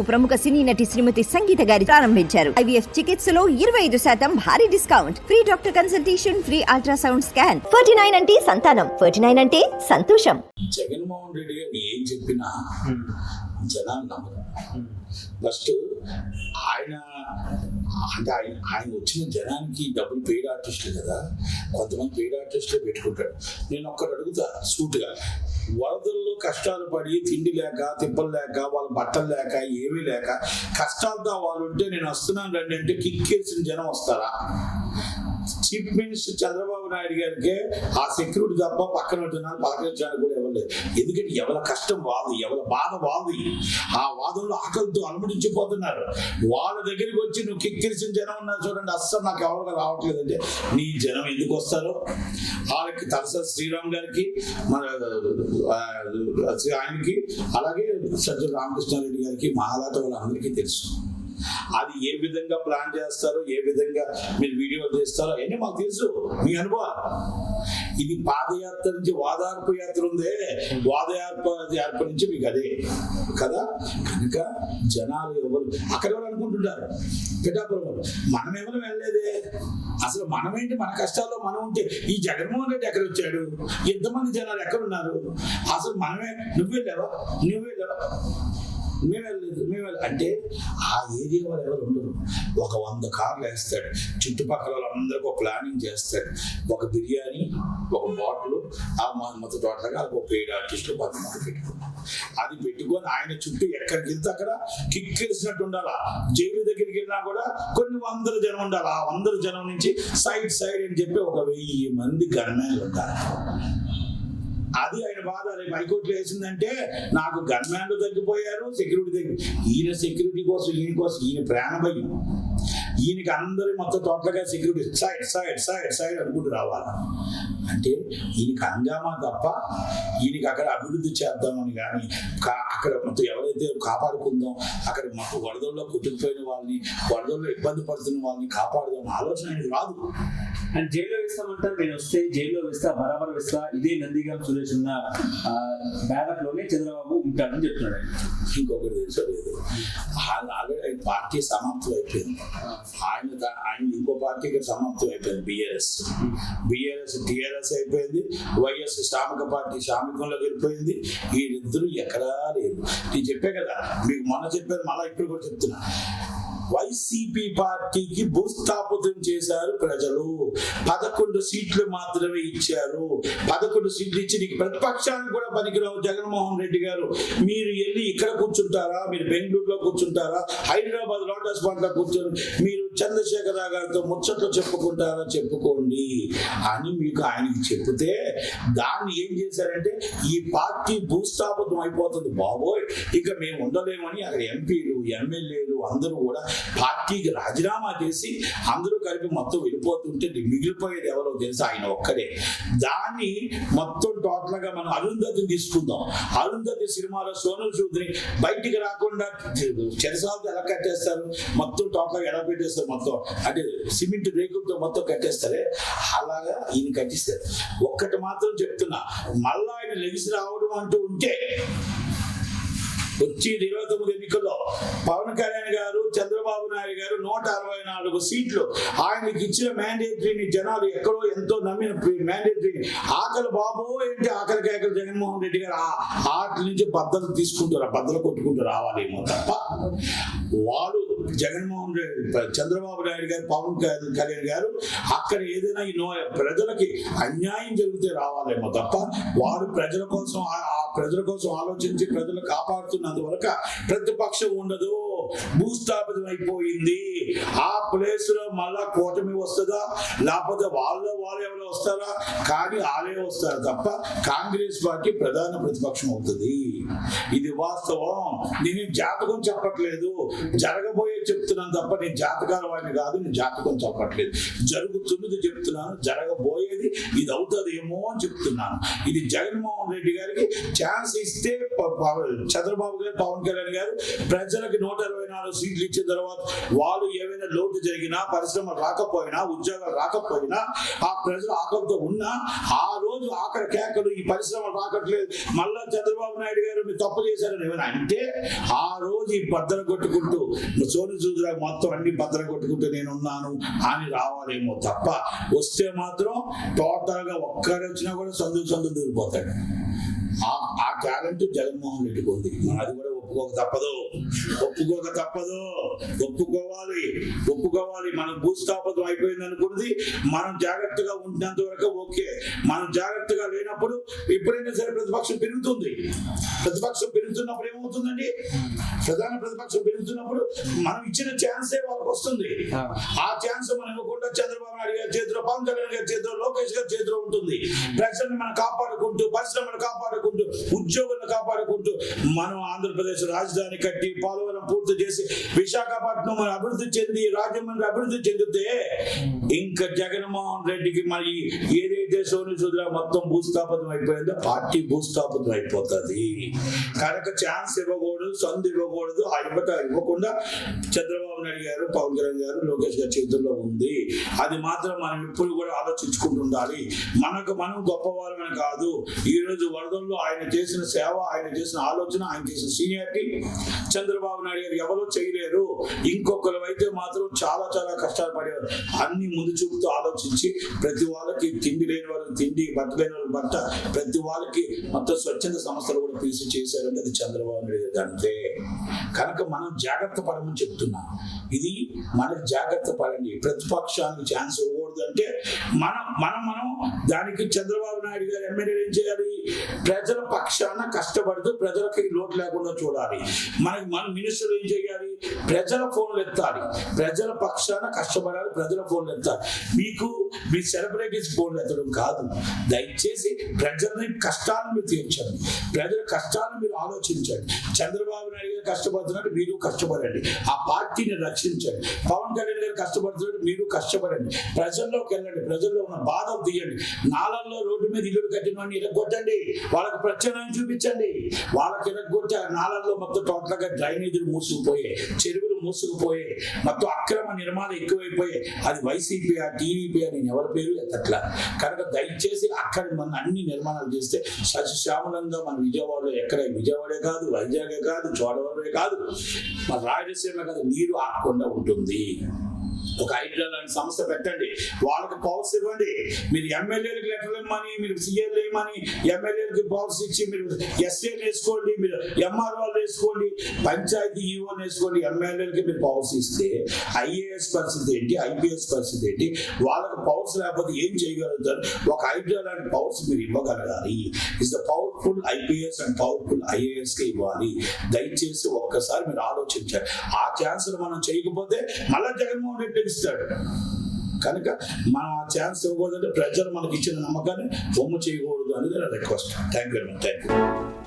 ప్రముఖ సినీ నటి శ్రీమతి సంగీత గారి ప్రారంభించారు. ఐవీఎఫ్ చికిత్సలో ఇరవై ఐదు శాతం భారీ discount. Free doctor consultation free ultrasound scan. Forty nine అంటే సంతానం. ఫార్టీ నైన్ అంటే సంతోషం. జగన్మోహన్ రెడ్డి గారు ఏం చెప్పినా జనాలు నమ్మరు. ఫస్ట్ ఆయన అంటే ఆయన ఆయన వచ్చిన జనానికి డబ్బులు పెయిడ్ ఆర్టిస్టులు కదా. కొంతమంది పెయిడ్ ఆర్టిస్టులే పెట్టుకుంటాడు నేను ఒక్కటి అడుగుతా సూటుగా. వరదల్లో కష్టాలు పడి తిండి లేక తిప్పలు లేక వాళ్ళ బట్టలు లేక ఏమీ లేక కష్టాలతో వాళ్ళు ఉంటే నేను వస్తున్నాను రండి అంటే కిక్కేసిన జనం వస్తారా? చీఫ్ మినిస్టర్ చంద్రబాబు నాయుడు గారికి ఆ సెక్యూరిటీ తప్ప పక్కన ఉంటున్నారు పలకరించడానికి కూడా ఇవ్వలేదు. ఎందుకంటే ఎవరి కష్టం వాదు ఎవరి బాధ వాది ఆ వాదంలో ఆకలితో అలమటించిపోతున్నారు. వాళ్ళ దగ్గరికి వచ్చి నువ్వు కిక్కిరిసిన జనం ఉన్నారు చూడండి అస్సలు నాకు ఎవరికి రావట్లేదంటే నీ జనం ఎందుకు వస్తారో? వాళ్ళకి తలసరి శ్రీరామ్ గారికి మన శ్రీ ఆయనకి అలాగే సజ్జల రామకృష్ణారెడ్డి గారికి మహాలాట వాళ్ళందరికీ తెలుసు. అది ఏ విధంగా ప్లాన్ చేస్తారో ఏ విధంగా మీరు వీడియోలు చేస్తారో అవన్నీ మాకు తెలుసు. మీ అనుభవం ఇది పాదయాత్ర నుంచి వాదార్పు యాత్ర ఉందే. వాదయార్ప యాత్ర నుంచి మీకు అదే. కదా? కనుక జనాలు ఎవరు అక్కడ ఎవరు అనుకుంటుంటారు పిఠాపురం మనం ఎవరు వెళ్ళలేదే? అసలు మనమేంటి మన కష్టాల్లో మనం ఉంటే ఈ జగన్మోహన్ రెడ్డి ఎక్కడ వచ్చాడు? ఎంతమంది జనాలు ఎక్కడ ఉన్నారు? అసలు మనమే నువ్వు వెళ్ళావా? నువ్వు వెళ్ళావా? మేము వెళ్ళలేదు మేము అంటే ఆ ఏరియా వాళ్ళు ఎవరు ఉండరు. ఒక వంద కార్లు వేస్తాడు. చుట్టుపక్కల వాళ్ళందరికీ ఒక ప్లానింగ్ చేస్తాడు. ఒక బిర్యానీ ఒక బాటిల్ ఆ మహమ్మద్ తోటగా అది ఒక పెయిడ్ ఆర్టిస్టులు పదకొండు పెట్టుకున్నాం అది పెట్టుకొని ఆయన చుట్టూ ఎక్కడికి వెళ్తే అక్కడ కిక్కిరిసినట్టు ఉండాలా? జైలు దగ్గరికి వెళ్ళినా కూడా కొన్ని వందల జనం ఉండాలి. ఆ వందల జనం నుంచి సైడ్ సైడ్ అని చెప్పి ఒక వెయ్యి మంది గన్మ్యాన్లు ఉంటారు అది ఆయన బాధ. రేపు హైకోర్టులో వేసిందంటే నాకు గన్మ్యాన్లు తగ్గిపోయారు సెక్యూరిటీ తగ్గి ఈయన సెక్యూరిటీ కోసం ఈయన కోసం ఈయన ప్రాణభయం ఈయనకి అందరూ మొత్తం టోటల్గా security side side side side అనుకుంటూ రావాలి. అంటే ఈయనకి హంగామా తప్ప ఈయనకి అక్కడ అభివృద్ధి చేద్దామని కానీ అక్కడ మొత్తం ఎవరైతే కాపాడుకుందాం అక్కడ మాకు వరదల్లో కొట్టుకుపోయిన వాళ్ళని వరదల్లో ఇబ్బంది పడుతున్న వాళ్ళని కాపాడదాం ఆలోచన ఆయనకి రాదు. అండ్ జైల్లో వేస్తామంటారు నేను వస్తే జైల్లో వేస్తా బరాబర్ వేస్తా ఇదే నందిగం సురేష్ ఉన్న బ్యాలెట్లోనే చంద్రబాబు ఉంటాడని చెప్తున్నాడు ఆయన. ఇంకొకటి తెలుసో ఆయన ఆల్రెడీ పార్టీ సమాప్తం అయిపోయింది. ఆయన ఆయన ఇంకో పార్టీకి సమాప్తం అయిపోయింది బిఆర్ఎస్. బిఆర్ఎస్ టిఆర్ఎస్ అయిపోయింది వైఎస్ శ్రామిక పార్టీ శ్రామికంలోకి వెళ్ళిపోయింది. వీరిద్దరూ ఎక్కడా లేదు నేను చెప్పే కదా మీకు మొన్న చెప్పాను మళ్ళీ ఇప్పుడు కూడా చెప్తున్నా. వైసీపీ పార్టీకి భూస్థాపితం చేశారు ప్రజలు. పదకొండు సీట్లు మాత్రమే ఇచ్చారు. పదకొండు సీట్లు ఇచ్చి నీకు ప్రతిపక్షానికి కూడా పనికిరావు జగన్మోహన్ రెడ్డి గారు. మీరు వెళ్ళి ఇక్కడ కూర్చుంటారా? మీరు బెంగళూరులో కూర్చుంటారా? హైదరాబాద్ లోటస్ పాండ్లో కూర్చొని మీరు చంద్రశేఖర గారితో ముచ్చట్లు చెప్పుకుంటారా? చెప్పుకోండి అని మీకు ఆయనకి చెప్తే దాన్ని ఏం చేశారంటే ఈ పార్టీ భూస్థాపితం అయిపోతుంది. బాబోయ్ ఇక మేము ఉండలేమని అక్కడ ఎంపీలు ఎమ్మెల్యేలు అందరూ కూడా పార్టీకి రాజీనామా చేసి అందరూ కలిపి మొత్తం వెళ్ళిపోతుంటే మిగిలిపోయేది ఎవరో తెలుసు? ఆయన ఒక్కడే. దాన్ని మొత్తం టోటల్గా మనం అరుంధతిని తీసుకుందాం. అరుంధతి సినిమాలో సోనల్ సూద్ని బయటికి రాకుండా చెరసాలతో ఎలా కట్టేస్తారు మొత్తం టోటల్గా ఎలా పెట్టేస్తారు? మొత్తం అంటే సిమెంట్ రేకులతో మొత్తం కట్టేస్తారే అలాగా ఈయన కట్టిస్తారు ఒక్కటి మాత్రం చెప్తున్నా. మళ్ళా ఆయన లెగిసి రావడం అంటూ ఉంటే వచ్చి ఇరవై తొమ్మిది ఎన్నికల్లో పవన్ కళ్యాణ్ గారు చంద్రబాబు నాయుడు గారు నూట అరవై నాలుగు సీట్లు. ఆయనకి ఇచ్చిన మ్యాండేటరీని జనాలు ఎక్కడో ఎంతో నమ్మిన మ్యాండేటరీని ఆకలి బాబు ఏంటి ఆకలి కేకలు జగన్మోహన్ రెడ్డి గారు? ఆ ఆటల నుంచి బద్దలు తీసుకుంటారు బద్దలు కొట్టుకుంటూ రావాలేమో తప్ప వాడు జగన్మోహన్ రెడ్డి చంద్రబాబు నాయుడు గారు పవన్ కళ్యాణ్ కళ్యాణ్ గారు అక్కడ ఏదైనా ఈ నో ప్రజలకి అన్యాయం జరిగితే రావాలేమో తప్ప వాడు ప్రజల కోసం ఆ- ప్రజల కోసం ఆలోచించి ప్రజలు కాపాడుతున్నందువరకు ప్రతిపక్షం ఉండదు. భూస్థాపితం అయిపోయింది ఆ ప్లేస్లో మళ్ళా కూటమి వస్తుందా? లేకపోతే వాళ్ళు వాళ్ళు ఎవరు వస్తారా? కానీ వాళ్ళే వస్తారు తప్ప కాంగ్రెస్ పార్టీ ప్రధాన ప్రతిపక్షం అవుతుంది. ఇది వాస్తవం. నేను జాతకం చెప్పట్లేదు. జరగబోయే చెప్తున్నాను తప్ప నేను జాతకాల వాడిని కాదు నేను జాతకం చెప్పట్లేదు. జరుగుతున్నది చెప్తున్నాను జరగబోయేది ఇది అవుతుందేమో అని చెప్తున్నాను. ఇది జగన్మోహన్ రెడ్డి గారికి ఛాన్స్ ఇస్తే ప- చంద్రబాబు గారు పవన్ కళ్యాణ్ గారు ప్రజలకు నూట ఇరవై నాలుగు సీట్లు ఇచ్చిన తర్వాత వాళ్ళు ఏమైనా లోటు జరిగినా పరిశ్రమ రాకపోయినా ఉద్యోగాలు రాకపోయినా ఆ ప్రజలు ఆకలితో ఉన్నా ఆ రోజు ఆఖరి కేకలు ఈ పరిశ్రమ రాకట్లేదు. మళ్ళా చంద్రబాబు నాయుడు గారు మీరు తప్పు చేశారని ఏమైనా అంటే ఆ రోజు ఈ బద్దల కొట్టుకుంటూ సోని చూదురా మొత్తం అన్ని బద్దలు కొట్టుకుంటూ నేను ఉన్నాను అని రావాలేమో తప్ప వస్తే మాత్రం టోటల్గా ఒక్కరు వచ్చినా కూడా సందు సందు దూరిపోతాడు. ఆ టాలెంట్ జగన్మోహన్ రెడ్డికి ఉంది. అది కూడా ఒప్పుకోక తప్పదు. ఒప్పుకోక తప్పదు. ఒప్పుకోవాలి. ఒప్పుకోవాలి. మనం భూస్థాపితం అయిపోయింది అనుకున్నది మనం జాగ్రత్తగా ఉంటున్నంత వరకు ఓకే. మనం జాగ్రత్తగా లేనప్పుడు ఎప్పుడైనా సరే ప్రతిపక్షం పెరుగుతుంది. ప్రతిపక్షం పెరుగుతున్నప్పుడు ఏమవుతుందండి? ప్రధాన ప్రతిపక్షం పెరుగుతున్నప్పుడు మనం ఇచ్చిన ఛాన్సే వాళ్ళకి వస్తుంది. ఆ. ఛాన్స్ మనం ఇవ్వకుండా చంద్రబాబు నాయుడు గారి చేతిలో పవన్ కళ్యాణ్ గారి చేతిలో లోకేష్ గారి చేతిలో ఉంటుంది. ప్రజలను మనం కాపాడుకుంటూ పరిశ్రమలు కాపాడుకుంటూ ఉద్యోగులను కాపాడుకుంటూ మనం ఆంధ్రప్రదేశ్ రాజధాని కట్టి పోలవరం పూర్తి చేసి విశాఖపట్నం అభివృద్ధి చెంది రాజమండ్రి అభివృద్ధి చెందితే ఇంకా జగన్మోహన్ రెడ్డికి మరి ఏదైతే సోని సుధర మొత్తం భూస్థాపితం అయిపోయిందో పార్టీ భూస్థాపితం అయిపోతుంది కనుక ఛాన్స్ ఇవ్వ సందు ఇవ్వకూడదు ఆ ఇవ్వకుండా చంద్రబాబు నాయుడు గారు పవన్ కళ్యాణ్ గారు లోకేష్ గారి చేతుల్లో ఉంది. అది మాత్రం మనం ఎప్పుడు కూడా ఆలోచించుకుంటుండాలి మనకు మనం గొప్పవాళ్ళమని కాదు. ఈ రోజు వరదల్లో ఆయన చేసిన సేవ ఆయన చేసిన ఆలోచన ఆయన చేసిన సీనియారిటీ చంద్రబాబు నాయుడు గారు ఎవరో చేయలేరు. ఇంకొకరు అయితే మాత్రం చాలా చాలా కష్టాలు పడేవారు. అన్ని ముందు చూపుతూ ఆలోచించి ప్రతి వాళ్ళకి తిండి లేని వాళ్ళకి తిండి బట్ట లేని వాళ్ళకి బట్ట ప్రతి వాళ్ళకి మొత్తం స్వచ్ఛంద సంస్థలు కూడా తీసి చేశారంటే అది చంద్రబాబు నాయుడు గారు అంతే కనుక మనం జాగ్రత్త పడమని చెప్తున్నాం. ఇది మనకు జాగ్రత్త పడండి. ప్రతిపక్షానికి ఛాన్స్ ఇవ్వకూడదు అంటే మనం మనం మనం దానికి చంద్రబాబు నాయుడు గారు ఎమ్మెల్యే ఏం చేయాలి? ప్రజల పక్షాన కష్టపడుతూ ప్రజలకి లోటు లేకుండా చూడాలి. మనకి మన మినిస్టర్ ఏం చేయాలి? ప్రజల ఫోన్లు ఎత్తాలి. ప్రజల పక్షాన కష్టపడాలి ప్రజల ఫోన్లు ఎత్తాలి. మీకు మీ సెలబ్రిటీస్ ఫోన్లు ఎత్తడం కాదు. దయచేసి ప్రజలని కష్టాలను మీరు తీర్చండి. ప్రజల కష్టాలను మీరు ఆలోచించండి. చంద్రబాబు నాయుడు గారు కష్టపడుతున్నట్టు మీరు కష్టపడండి. ఆ పార్టీని రక్షించండి. పవన్ కళ్యాణ్ గారు కష్టపడుతున్నట్టు మీరు కష్టపడండి. ప్రజల్లోకి వెళ్ళండి ప్రజల్లో ఉన్న బాధలు తీయండి. నాళల్లో రోడ్డు మీద ఇల్లు కట్టిన వాడిని ఇరగొట్టండి. వాళ్ళకి ప్రత్యామ్నాయం చూపించండి. వాళ్ళకి ఇరగొట్టి ఆ నాళల్లో మొత్తం టోటల్గా డ్రైనేజీలు మూసుకుపోయాయి చెరువులు మూసుకుపోయాయి మొత్తం అక్రమ నిర్మాణం ఎక్కువైపోయాయి అది వైసీపీ ఆ టీడీపీ అని ఎవరి పేరు ఎత్తట్లా? కనుక దయచేసి అక్కడ మన అన్ని నిర్మాణాలు చేస్తే సస్యశ్యామలంగా మన విజయవాడలో ఎక్కడ విజయవాడే కాదు వైజాగే కాదు చోడవరమే కాదు. మన రాయలసీమ కాదు నీరు ఆకుండా ఉంటుంది. ఒక ఐడియా లాంటి సంస్థ పెట్టండి. వాళ్ళకి పవర్స్ ఇవ్వండి. మీరు ఎమ్మెల్యేలకు లెటర్లు ఇవ్వమని మీరు సీఎల్ ఇవ్వమని ఎమ్మెల్యేలకి పవర్స్ ఇచ్చి మీరు ఎస్ఏ వేసుకోండి మీరు ఎంఆర్ఓలు వేసుకోండి పంచాయతీ ఈఓ వేసుకోండి ఎమ్మెల్యేలకి మీరు పవర్స్ ఇస్తే ఐఏఎస్ పరిస్థితి ఏంటి ఐపీఎస్ పరిస్థితి ఏంటి? వాళ్ళకి పవర్స్ లేకపోతే ఏం చేయగలుగుతారు? ఒక ఐడియా లాంటి పవర్స్ మీరు ఇవ్వగలగాలి. Is the powerful IPS and powerful ఐఏఎస్కి ఇవ్వాలి. దయచేసి ఒక్కసారి మీరు ఆలోచించారు ఆ ఛాన్స్ మనం చేయకపోతే మళ్ళా జగన్మోహన్ రెడ్డి ఇస్తాడు. కనుక మన ఛాన్స్ ఇవ్వకూడదంటే ప్రజలు మనకి ఇచ్చిన నమ్మకాన్ని బొమ్మ చేయకూడదు అనేది నా request thank you thank you